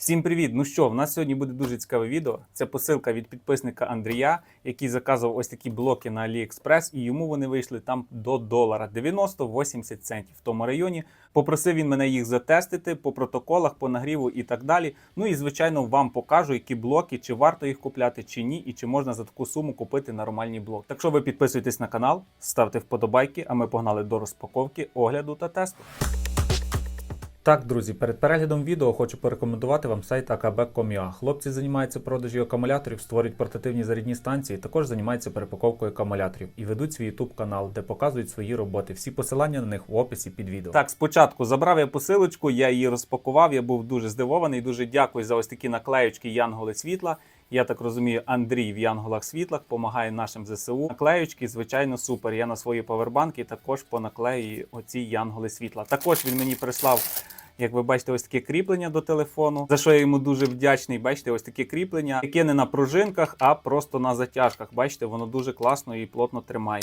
Всім привіт! Ну що, в нас сьогодні буде дуже цікаве відео. Це посилка від підписника Андрія, який заказував ось такі блоки на AliExpress, і йому вони вийшли там до долара 90-80 центів в тому районі. Попросив він мене їх затестити по протоколах, по нагріву і так далі. Ну і звичайно вам покажу, які блоки, чи варто їх купляти, чи ні, і чи можна за таку суму купити нормальні блоки. Так що ви підписуйтесь на канал, ставте вподобайки, а ми погнали до розпаковки, огляду та тесту. Так, друзі, перед переглядом відео хочу порекомендувати вам сайт akb.com.ua. Хлопці займаються продажі акумуляторів, створюють портативні зарядні станції, також займаються перепаковкою акумуляторів і ведуть свій YouTube канал, де показують свої роботи. Всі посилання на них в описі під відео. Так, спочатку забрав я посилочку, я її розпакував. Я був дуже здивований. Дуже дякую за ось такі наклеючки Янголи світла. Я так розумію, Андрій в Янголах світлах допомагає нашим ЗСУ. Наклеючки, звичайно, супер. Я на свої павербанки також понаклею оці Янголи світла. Також він мені прислав. Як ви бачите, ось таке кріплення до телефону, за що я йому дуже вдячний. Бачите, ось таке кріплення, яке не на пружинках, а просто на затяжках. Бачите, воно дуже класно і плотно тримає.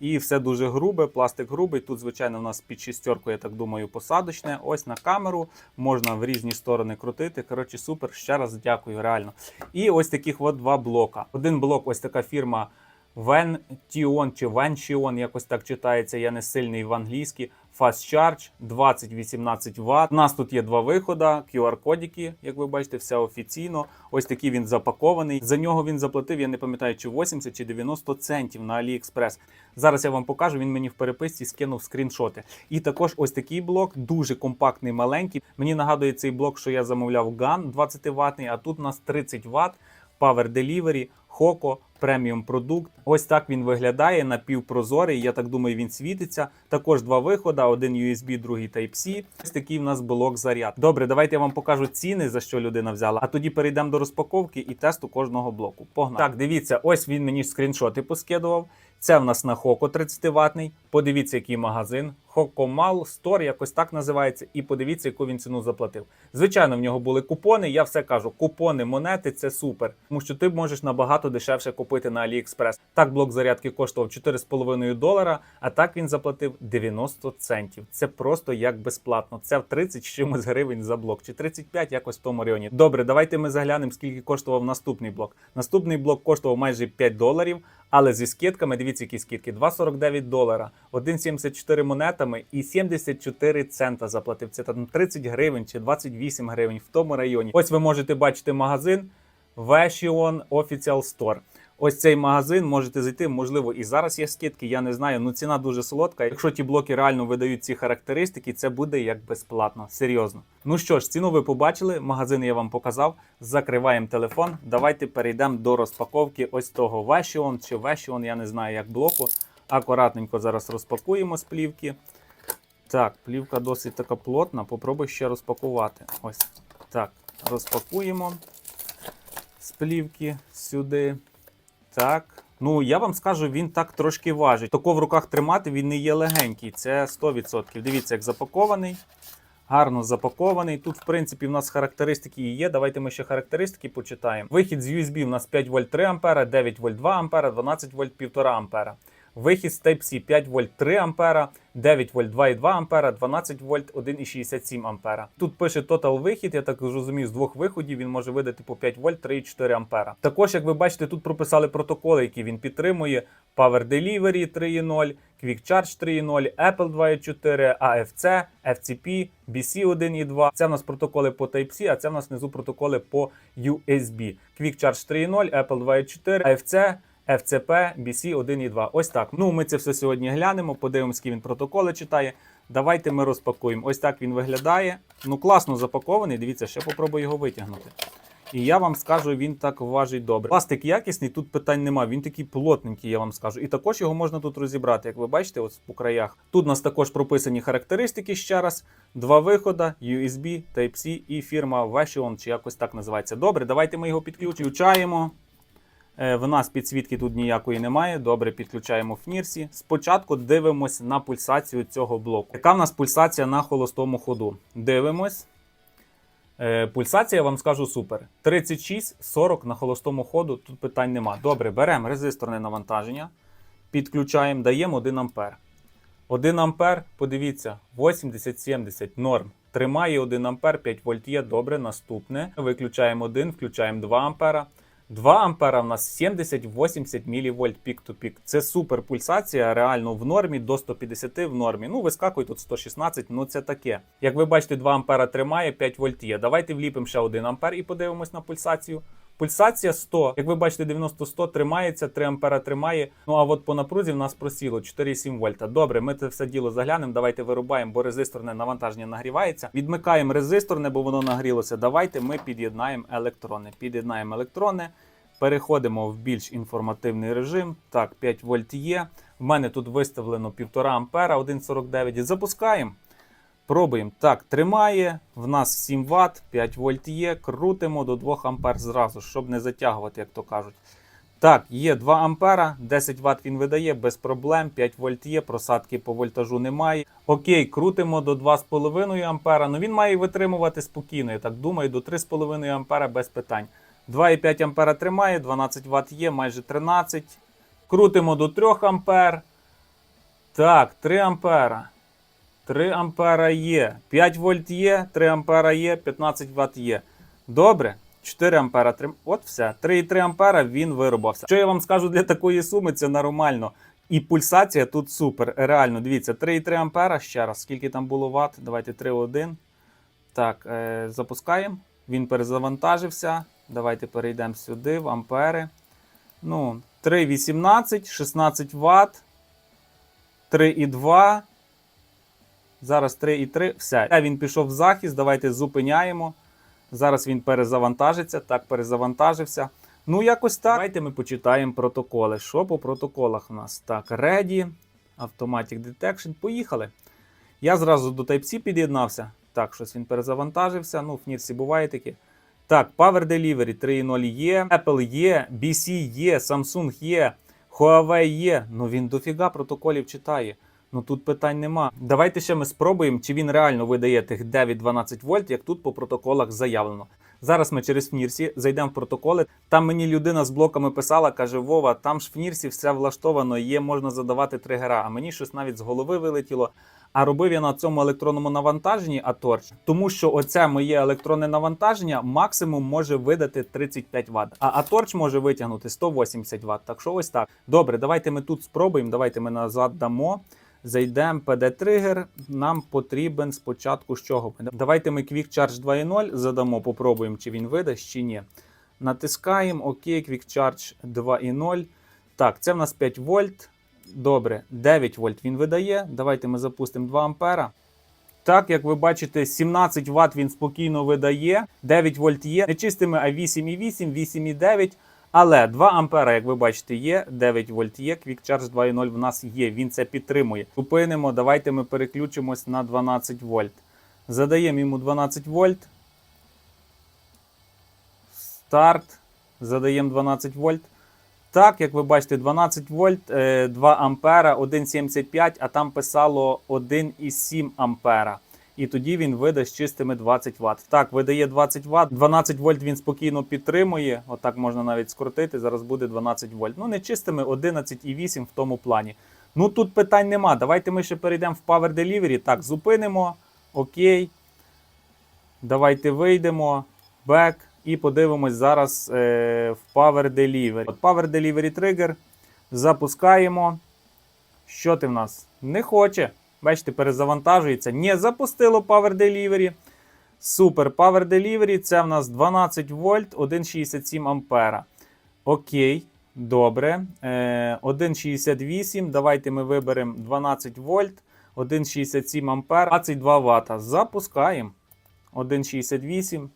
І все дуже грубе, пластик грубий. Тут, звичайно, у нас під шістерку, я так думаю, посадочне. Ось на камеру можна в різні сторони крутити. Коротше, супер. Ще раз дякую, реально. І ось таких от два блока. Один блок, ось така фірма. Vention чи Vention, якось так читається, я не сильний в англійській. Fast Charge 20-18 Вт. У нас тут є два виходи, QR-кодики, як ви бачите, все офіційно. Ось такий він запакований. За нього він заплатив, я не пам'ятаю, чи 80 чи 90 центів на AliExpress. Зараз я вам покажу, він мені в переписці скинув скріншоти. І також ось такий блок, дуже компактний, маленький. Мені нагадує цей блок, що я замовляв GAN 20 ватний, а тут у нас 30 Вт. Power Delivery, Hoco, преміум продукт. Ось так він виглядає напівпрозорий. Я так думаю, він світиться. Також два виходи: один USB, другий Type-C. Ось такий в нас блок заряд. Добре, давайте я вам покажу ціни, за що людина взяла. А тоді перейдемо до розпаковки і тесту кожного блоку. Погнали. Так, дивіться, ось він мені скріншоти поскидував. Це в нас на Хоко 30 ватний. Подивіться, який магазин. Хокомал Store, якось так називається. І подивіться, яку він ціну заплатив. Звичайно, в нього були купони. Я все кажу: купони, монети це супер. Тому що ти можеш набагато дешевше купити на AliExpress. Так блок зарядки коштував 4,5 долара, а так він заплатив 90 центів. Це просто як безплатно. Це в 30 чимось гривень за блок, чи 35 якось в тому районі. Добре, давайте ми заглянемо, скільки коштував наступний блок. Наступний блок коштував майже 5 доларів. Але зі скидками, дивіться, які скидки: 2,49 долара, 1,74 монетами і 74 цента заплатив. Це там 30 гривень чи 28 гривень в тому районі. Ось ви можете бачити магазин Veshion Official Store. Ось цей магазин можете зайти. Можливо, і зараз є скидки. Я не знаю. Ну ціна дуже солодка. Якщо ті блоки реально видають ці характеристики, це буде як безплатно. Серйозно. Ну що ж, ціну ви побачили. Магазин я вам показав. Закриваємо телефон. Давайте перейдемо до розпаковки ось того Veshion чи Veshion, я не знаю як блоку. Акуратненько зараз розпакуємо з плівки. Так, плівка досить така плотна. Попробуй ще розпакувати. Ось так. Розпакуємо з плівки сюди. Так. Ну, я вам скажу, він так трошки важить. Тако в руках тримати він не є легенький. Це 100%. Дивіться, як запакований. Гарно запакований. Тут, в принципі, в нас характеристики і є. Давайте ми ще характеристики почитаємо. Вихід з USB у нас 5 вольт 3 ампера, 9 вольт 2 ампера, 12 вольт 1,5 ампера. Вихід з Type-C 5 вольт 3 ампера, 9 вольт 2,2 ампера, 12 вольт 1,67 ампера. Тут пише Total вихід, я так розумію, з двох виходів він може видати по 5 вольт 3,4 ампера. Також, як ви бачите, тут прописали протоколи, які він підтримує: Power Delivery 3.0, Quick Charge 3.0, Apple 2.4, AFC, FCP, BC 1.2. Це в нас протоколи по Type-C, а це в нас внизу протоколи по USB. Quick Charge 3.0, Apple 2.4, AFC, FCP, BC 1.2. Ось так. Ну, ми це все сьогодні глянемо, подивимося, які він протоколи читає. Давайте ми розпакуємо. Ось так він виглядає. Ну, класно запакований. Дивіться, ще попробую його витягнути. І я вам скажу, він так важить добре. Пластик якісний, тут питань нема. Він такий плотненький, я вам скажу. І також його можна тут розібрати, як ви бачите, ось по краях. Тут у нас також прописані характеристики ще раз. Два виходи, USB, Type-C і фірма Veshion, чи якось так називається. Добре, давайте ми його підключаємо. Е, В нас підсвітки тут ніякої немає. Добре, підключаємо фнірсі. Спочатку дивимось на пульсацію цього блоку. Яка в нас пульсація на холостому ходу? Дивимось. Е, Пульсація, я вам скажу супер. 36-40 на холостому ходу, тут питань нема. Добре, беремо резисторне навантаження, підключаємо, даємо 1 ампер. 1 ампер, подивіться, 80-70 норм. тримає 1 ампер, 5 вольт є. Добре, наступне. Виключаємо 1, включаємо 2 ампера. 2 ампера в нас 70-80 мВ пік-то-пік. Це супер пульсація, реально в нормі до 150 в нормі. Ну, вискакує тут 116, ну це таке. Як ви бачите, 2 ампера тримає, 5 вольт є. Давайте вліпимо ще 1 ампер і подивимось на пульсацію. Пульсація 100. Як ви бачите, 90-100 тримається, 3 ампера тримає. Ну а от по напрузі в нас просіло 4,7 вольта. Добре, ми це все діло заглянемо. Давайте вирубаємо, бо резисторне навантаження нагрівається. Відмикаємо резисторне, бо воно нагрілося. Давайте ми під'єднаємо електрони. Під'єднаємо електрони. Переходимо в більш інформативний режим. Так, 5 вольт є. В мене тут виставлено 1,5 ампера, 1,49. Запускаємо. Пробуємо. Так, тримає. В нас 7 Вт, 5 вольт є. Крутимо до 2 ампер зразу, щоб не затягувати, як то кажуть. Так, є 2 ампера, 10 Вт він видає, без проблем. 5 вольт є, просадки по вольтажу немає. Окей, крутимо до 2,5 ампера. Ну він має витримувати спокійно. Я так думаю, до 3,5 ампера без питань. 2,5 ампера тримає, 12 Вт є, майже 13. Крутимо до 3 ампер. Так, 3 ампера. 3 ампера є. 5 вольт є, 3 ампера є, 15 Вт є. Добре. 4 ампера. трим- От все. 3,3 ампера він виробився. Що я вам скажу для такої суми, це нормально. І пульсація тут супер. Реально, дивіться, 3,3 ампера. Ще раз, скільки там було ватт? Давайте 3,1. Так, е, запускаємо. Він перезавантажився. Давайте перейдемо сюди, в ампери. Ну, 3,18, 16 Вт. 3,2. Зараз 3,3. Все. Е, Він пішов в захист. Давайте зупиняємо. Зараз він перезавантажиться. Так, перезавантажився. Ну, якось так. Давайте ми почитаємо протоколи. Що по протоколах у нас? Так, Ready, Automatic Detection. Поїхали. Я зразу до Type-C під'єднався. Так, щось він перезавантажився. Ну, в Нірсі буває таке. Так, Power Delivery 3.0 є, Apple є, BC є, Samsung є, Huawei є. Ну він дофіга протоколів читає. Ну тут питань нема. Давайте ще ми спробуємо, чи він реально видає тих 9-12 вольт, як тут по протоколах заявлено. Зараз ми через Фнірсі зайдемо в протоколи. Там мені людина з блоками писала, каже: Вова, там ж в Фнірсі все влаштовано, є, можна задавати тригера. А мені щось навіть з голови вилетіло. А робив я на цьому електронному навантаженні Аторч, тому що оце моє електронне навантаження максимум може видати 35 Вт, а Аторч може витягнути 180 Вт. Так що ось так. Добре, давайте ми тут спробуємо. Давайте ми назад дамо. Зайдемо PD тригер. Нам потрібен спочатку з чого? Давайте ми Quick Charge 2.0 задамо, попробуємо, чи він видасть, чи ні. Натискаємо ОК, Quick Charge 2.0. Так, це в нас 5 вольт. Добре, 9 вольт він видає. Давайте ми запустимо 2 ампера. Так, як ви бачите, 17 Вт він спокійно видає, 9 вольт є. Не чистими, а 8,8, 8,9. Але 2 ампера, як ви бачите, є, 9 вольт є. Quick Charge 2.0 в нас є. Він це підтримує. Зупинимо, давайте ми переключимось на 12 вольт. Задаємо йому 12 вольт. Старт. Задаємо 12 вольт. Так, як ви бачите, 12 вольт, е, 2 ампера, 1,75, а там писало 1,7 ампера. І тоді він видасть чистими 20 Вт. Так, видає 20 Вт, 12 вольт він спокійно підтримує. Отак можна навіть скрутити. Зараз буде 12 вольт. Ну, не чистими 11,8 в тому плані. Ну тут питань нема. Давайте ми ще перейдемо в Power Delivery. Так, зупинимо. Окей. Давайте вийдемо. Back. І подивимось зараз е, в Power Delivery. От Power Delivery Trigger. Запускаємо. Що ти в нас? Не хоче. Бачите, перезавантажується. Не запустило Power Delivery. Супер. Power Delivery це в нас 12 вольт, 1,67 ампера. Окей, добре. Е, 1,68. Давайте ми виберемо 12 вольт, 1,67 ампер, 22 Вт. Запускаємо. 1,68.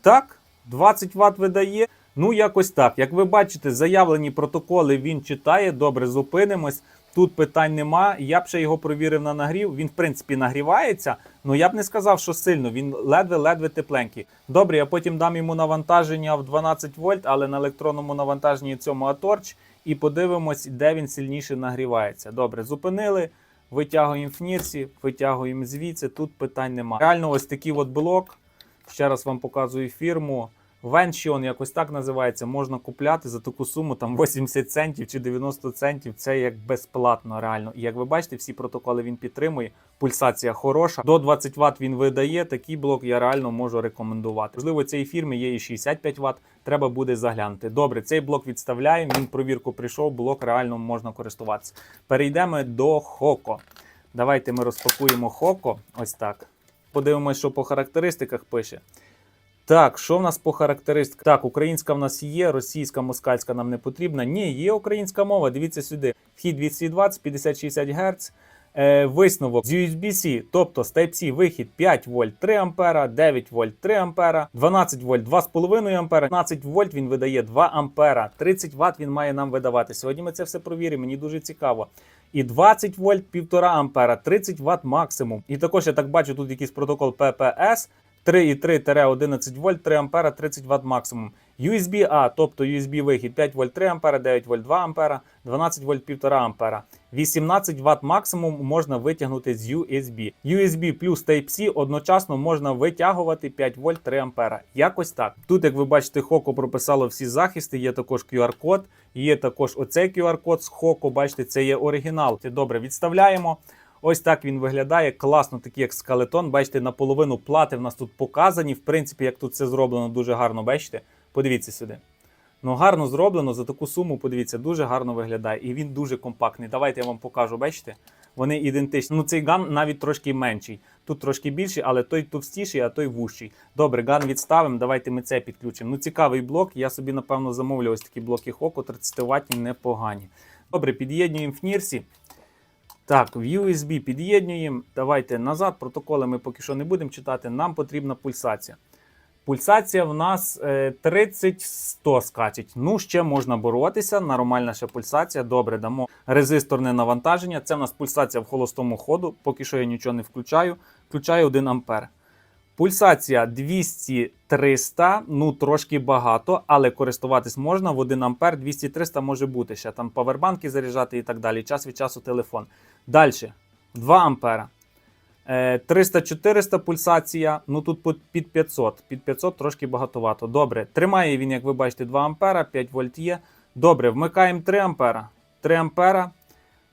Так, 20 Вт видає. Ну, якось так. Як ви бачите, заявлені протоколи він читає. Добре, зупинимось. Тут питань нема. Я б ще його провірив на нагрів. Він, в принципі, нагрівається. але я б не сказав, що сильно. Він ледве-ледве тепленький. Добре, я потім дам йому навантаження в 12 вольт, але на електронному навантаженні цьому Аторч. І подивимось, де він сильніше нагрівається. Добре, зупинили. Витягуємо в Нірсі, витягуємо звідси. Тут питань нема. Реально, ось такий от блок. Ще раз вам показую фірму. Веншіон, якось так називається, можна купляти за таку суму там 80 центів чи 90 центів. Це як безплатно, реально. І як ви бачите, всі протоколи він підтримує. Пульсація хороша. До 20 Вт він видає. Такий блок я реально можу рекомендувати. Можливо, цієї фірми є і 65 Вт. Треба буде заглянути. Добре, цей блок відставляємо. Він провірку прийшов. Блок реально можна користуватися. Перейдемо до Хоко. Давайте ми розпакуємо Хоко. Ось так. Подивимось, що по характеристиках пише. Так, що в нас по характеристиках? Так, українська в нас є, російська, москальська нам не потрібна. Ні, є українська мова. Дивіться сюди. Вхід 220, 50-60 Гц. Е, висновок з USB-C, тобто з Type-C вихід 5 вольт 3 ампера, 9 вольт 3 ампера, 12 вольт 2,5 ампера, 15 вольт він видає 2 ампера, 30 Вт він має нам видавати. Сьогодні ми це все провіримо, мені дуже цікаво. І 20 вольт 1,5 ампера, 30 Вт максимум. І також я так бачу, тут якийсь протокол PPS 3,3-11 вольт 3 ампера, 30 Вт максимум. USB A, тобто USB вихід 5 вольт 3 ампера, 9 вольт 2 ампера, 12 вольт 1,5 ампера. 18 Вт максимум можна витягнути з USB. USB плюс Type-C одночасно можна витягувати 5 вольт 3 ампера. Якось так. Тут, як ви бачите, Хоко прописало всі захисти, є також QR-код, є також оцей QR-код з Хоко, бачите, це є оригінал. Це добре відставляємо. Ось так він виглядає. Класно, такий як скелетон. Бачите, наполовину плати в нас тут показані. В принципі, як тут все зроблено, дуже гарно бачите. Подивіться сюди. Ну, гарно зроблено за таку суму. Подивіться, дуже гарно виглядає. І він дуже компактний. Давайте я вам покажу, бачите? Вони ідентичні. Ну, цей ган навіть трошки менший. Тут трошки більший, але той товстіший, а той вущий. Добре, ган відставимо. Давайте ми це підключимо. Ну, цікавий блок. Я собі, напевно, замовлю ось такі блоки Хоко, 30 ватні непогані. Добре, під'єднуємо в Нірсі. Так, в USB під'єднуємо. Давайте назад. Протоколи ми поки що не будемо читати. Нам потрібна пульсація. Пульсація в нас е, 30-100 скачить. Ну, ще можна боротися. Нормальна ще пульсація. Добре, дамо резисторне навантаження. Це в нас пульсація в холостому ходу. Поки що я нічого не включаю. Включаю 1 ампер. Пульсація 200-300, ну трошки багато, але користуватись можна в 1 ампер, 200-300 може бути ще там павербанки заряджати і так далі. Час від часу телефон. Далі 2 ампера. Е, 300-400 пульсація, ну тут під 500. Під 500 трошки багатовато. Добре, тримає він, як ви бачите, 2 ампера, 5 вольт є. Добре, вмикаємо 3 ампера. 3 ампера.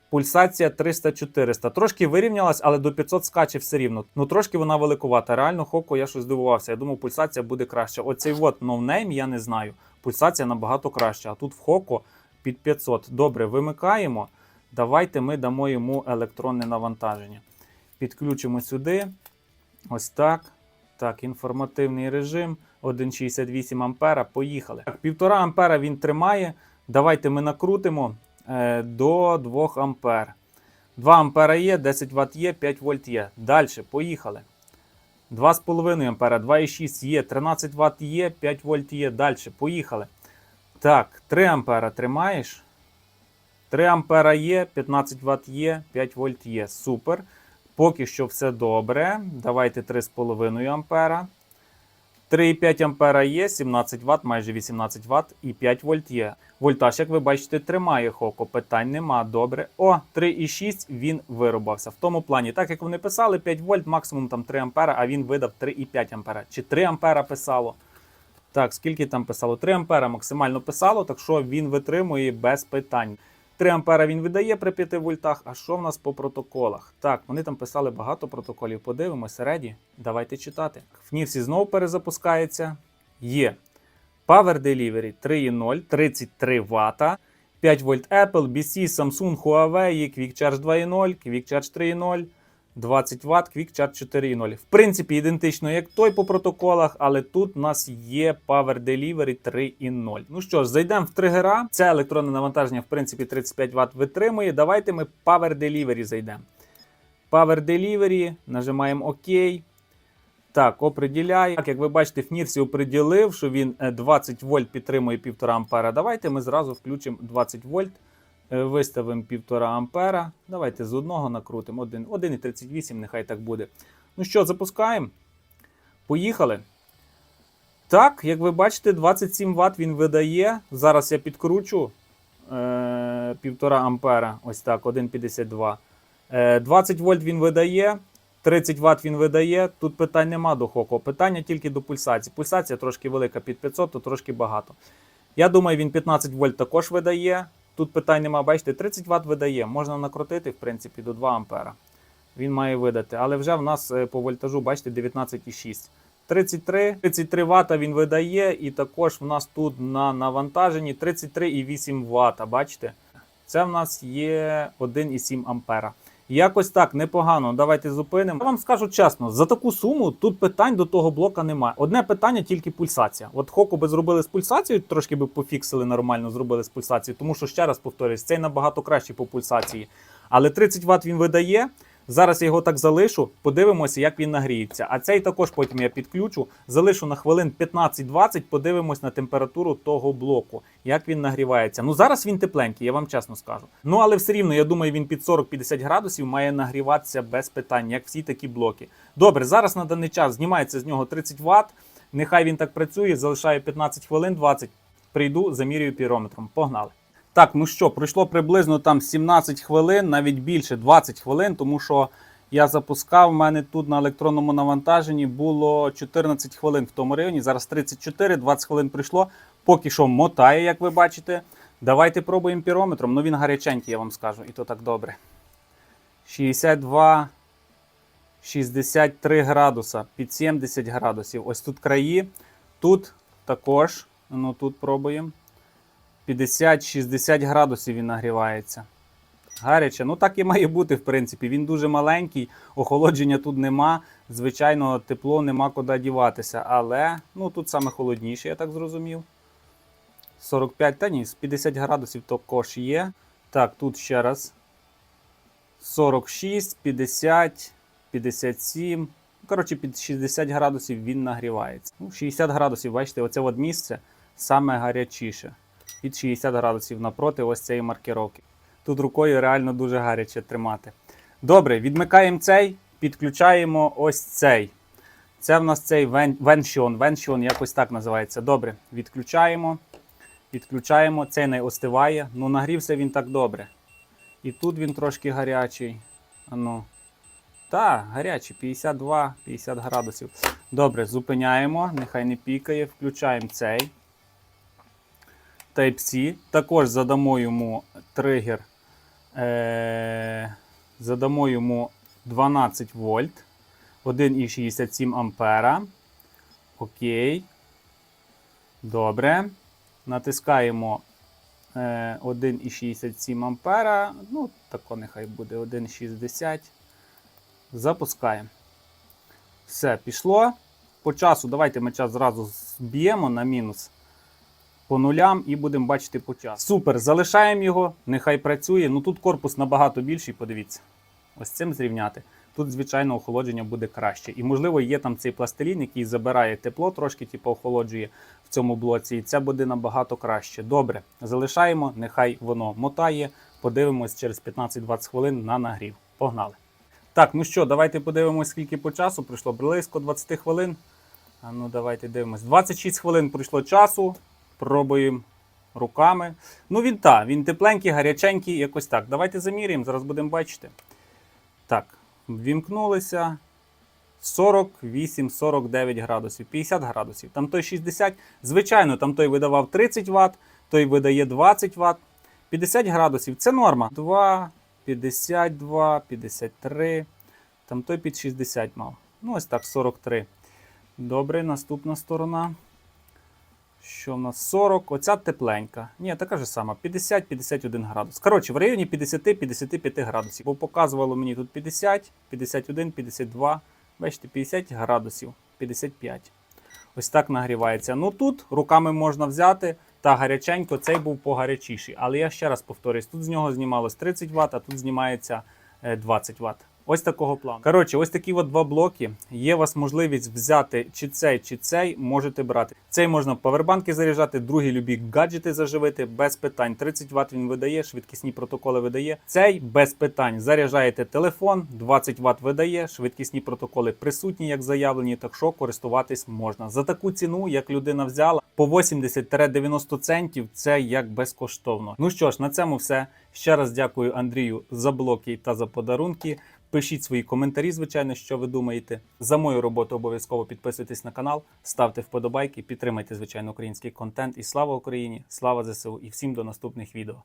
Пульсація 300-400. Трошки вирівнялась, але до 500 скаче все рівно. Ну трошки вона великувата. Реально, Хоко, я щось здивувався. Я думав, пульсація буде краща. Оцей от ноунейм я не знаю. Пульсація набагато краща. А тут в Хоко під 500. Добре, вимикаємо. Давайте ми дамо йому електронне навантаження. Підключимо сюди. Ось так. Так, інформативний режим. 1,68 ампера. Поїхали. Так, 1,5 ампера він тримає. Давайте ми накрутимо е, до 2 ампер. 2 ампера є, 10 Вт є, 5 вольт є. Далі, поїхали. 2,5 ампера, 2,6 є, 13 Вт є, 5 вольт є. Далі, поїхали. Так, 3 ампера тримаєш. 3 ампера є, 15 Вт є, 5 вольт є. Супер. Поки що все добре. Давайте 3,5 ампера. 3,5 ампера є, 17 Вт, майже 18 Вт і 5 вольт є. Вольтаж, як ви бачите, тримає Хоко. Питань нема. Добре. О, 3,6 він вирубався. В тому плані, так як вони писали, 5 вольт, максимум там 3 ампера, а він видав 3,5 ампера. Чи 3 ампера писало? Так, скільки там писало? 3 ампера максимально писало, так що він витримує без питань. 3 ампера він видає при 5 вольтах. А що в нас по протоколах? Так, вони там писали багато протоколів. Подивимося, реді. Давайте читати. В Нірсі знову перезапускається. Є Power Delivery 3.0, 33 Вт. 5 вольт Apple, BC, Samsung, Huawei, Quick Charge 2.0, Quick Charge 3.0, 20 Вт, Quick Charge 4.0. В принципі, ідентично як той по протоколах, але тут у нас є Power Delivery 3.0. Ну що ж, зайдемо в тригера. Це електронне навантаження, в принципі, 35 Вт витримує. Давайте ми Power Delivery зайдемо. Power Delivery, нажимаємо ОК. Так, оприділяє. Так, як ви бачите, Фнірсі оприділив, що він е, 20 вольт підтримує 1,5 ампера. Давайте ми зразу включимо 20 вольт. Е, Виставимо 1,5 ампера. Давайте з одного накрутимо. 1,38, нехай так буде. Ну що, запускаємо. Поїхали. Так, як ви бачите, 27 Вт він видає. Зараз я підкручу е, 1,5 ампера. Ось так, 1,52. Е, 20 вольт він видає. 30 Вт він видає. Тут питань нема до хоку. Питання тільки до пульсації. Пульсація трошки велика під 500, то трошки багато. Я думаю, він 15 вольт також видає. Тут питань нема, бачите, 30 Вт видає. Можна накрутити, в принципі, до 2 А. Він має видати. Але вже в нас е, по вольтажу, бачите, 19,6. 33, 33 Вт він видає, і також в нас тут на навантаженні 33,8 Вт. Бачите? Це в нас є 1,7 ампера. Якось так непогано. Давайте зупинимо. Я вам скажу чесно, за таку суму тут питань до того блока немає. Одне питання тільки пульсація. От хоку би зробили з пульсацією, трошки би пофіксили нормально, зробили з пульсацією, тому що ще раз повторюсь, цей набагато краще по пульсації. Але 30 Вт він видає. Зараз я його так залишу, подивимося, як він нагріється. А цей також потім я підключу, залишу на хвилин 15-20, подивимось на температуру того блоку, як він нагрівається. Ну зараз він тепленький, я вам чесно скажу. Ну але все рівно, я думаю, він під 40-50 градусів має нагріватися без питань, як всі такі блоки. Добре, зараз на даний час знімається з нього 30 Вт. Нехай він так працює, залишаю 15 хвилин, 20. Прийду, замірюю пірометром. Погнали. Так, ну що, пройшло приблизно там 17 хвилин, навіть більше 20 хвилин, тому що я запускав, в мене тут на електронному навантаженні було 14 хвилин в тому районі. Зараз 34, 20 хвилин пройшло. Поки що мотає, як ви бачите. Давайте пробуємо пірометром. Ну він гаряченький, я вам скажу, і то так добре. 62, 63 градуса, під 70 градусів. Ось тут краї. Тут також. Ну тут пробуємо. 50-60 градусів він нагрівається. Гаряче. Ну так і має бути, в принципі. Він дуже маленький, охолодження тут нема. Звичайно, тепло нема куди діватися. Але ну, тут саме холодніше, я так зрозумів. 45, та ні, з 50 градусів також є. Так, тут ще раз. 46, 50, 57. Коротше, під 60 градусів він нагрівається. Ну, 60 градусів, бачите, оце от місце саме гарячіше під 60 градусів напроти ось цієї маркировки. Тут рукою реально дуже гаряче тримати. Добре, відмикаємо цей, підключаємо ось цей. Це в нас цей веншіон. Веншіон якось так називається. Добре, відключаємо. Відключаємо, цей не остиває. Ну, нагрівся він так добре. І тут він трошки гарячий. Ану. Так, гарячий, 52-50 градусів. Добре, зупиняємо, нехай не пікає, включаємо цей. Type-C. Також задамо йому тригер. Е- задамо йому 12 вольт, 1,67 ампера. Окей. Добре. Натискаємо е, 1,67 ампера. Ну, тако нехай буде 1,60. Запускаємо. Все, пішло. По часу, давайте ми час зразу зб'ємо на мінус по нулям і будемо бачити по часу. Супер, залишаємо його, нехай працює. Ну тут корпус набагато більший, подивіться. Ось цим зрівняти. Тут, звичайно, охолодження буде краще. І, можливо, є там цей пластилін, який забирає тепло, трошки типу, охолоджує в цьому блоці, і це буде набагато краще. Добре, залишаємо, нехай воно мотає. Подивимось через 15-20 хвилин на нагрів. Погнали. Так, ну що, давайте подивимось, скільки по часу пройшло. Близько 20 хвилин. А ну, давайте дивимось. 26 хвилин пройшло часу. Пробуємо руками. Ну, він так, він тепленький, гаряченький, якось так. Давайте заміряємо, зараз будемо бачити. Так, ввімкнулися. 48-49 градусів, 50 градусів. Там той 60. Звичайно, там той видавав 30 Вт, той видає 20 Вт. 50 градусів це норма. 2, 52, 53. Там той під 60 мав. Ну, ось так, 43. Добре, наступна сторона. Що в нас 40, оця тепленька. Ні, така ж сама, 50-51 градус. Коротше, в районі 50-55 градусів. Бо показувало мені тут 50, 51, 52. Бачите, 50 градусів, 55. Ось так нагрівається. Ну тут руками можна взяти. Та гаряченько, цей був погарячіший. Але я ще раз повторюсь, тут з нього знімалось 30 Вт, а тут знімається е, 20 Вт. Ось такого плану. Коротше, ось такі от два блоки. Є у вас можливість взяти чи цей, чи цей, можете брати. Цей можна павербанки заряджати, другий любі гаджети заживити без питань. 30 Вт він видає, швидкісні протоколи видає. Цей без питань. Заряджаєте телефон, 20 Вт видає, швидкісні протоколи присутні, як заявлені, так що користуватись можна. За таку ціну, як людина взяла, по 80-90 центів це як безкоштовно. Ну що ж, на цьому все. Ще раз дякую Андрію за блоки та за подарунки. Пишіть свої коментарі, звичайно, що ви думаєте. За мою роботу обов'язково підписуйтесь на канал, ставте вподобайки, підтримайте, звичайно, український контент. І слава Україні! Слава ЗСУ! І всім до наступних відео.